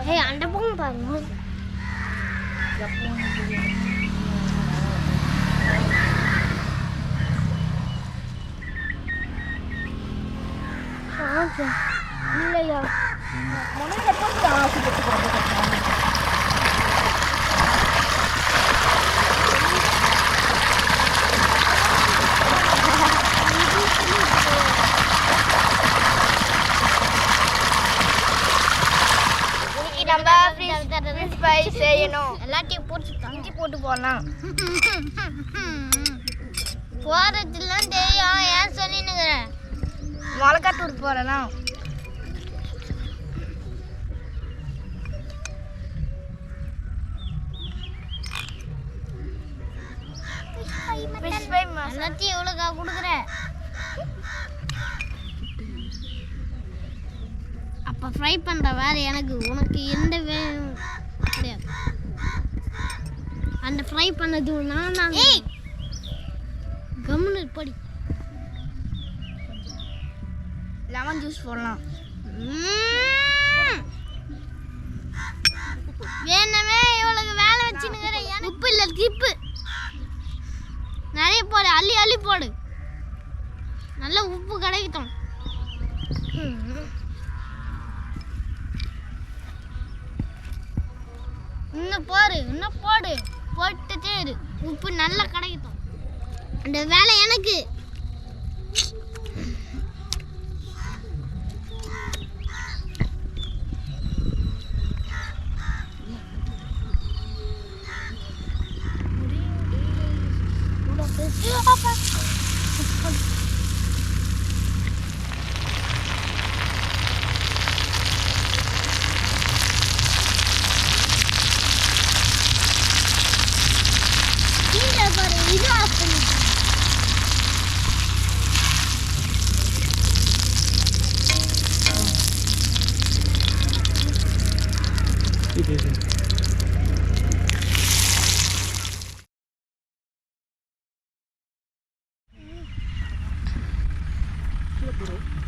Hey, anda pong ba mo? Ano 'yan? Ano 'yan? Ano 'yan? Fry செய்யணும். எல்லாத்தையும் போட்டு தங்கி போட்டு போடலாம் போறதுலாம் தெரியும். ஏன் சொல்லினுக்கிறேன் மிளகாத்தூர் போடலாம் எல்லாத்தையும் எவ்வளோக்கா கொடுக்குறேன் அப்போ ஃப்ரை பண்ணுற வேலை எனக்கு. உனக்கு எந்த வேலையும் அந்த ஃப்ரை பண்ணது நான் தான் கம்னு படி. லெமன் ஜூஸ் போடலாம். வேணுமே இவளுக்கு வேலை வச்சுனுங்கிறேன் உப்பு இல்லை திப்பு நிறைய போடு அள்ளி அள்ளி போடு. நல்ல உப்பு கிடைக்கட்டும் இன்னும் போடு இன்னும் போடு. போட்டுட்டே இரு. உப்பு நல்லா கிடைக்கட்டும். அந்த வேலை எனக்கு. கீழே Thank you.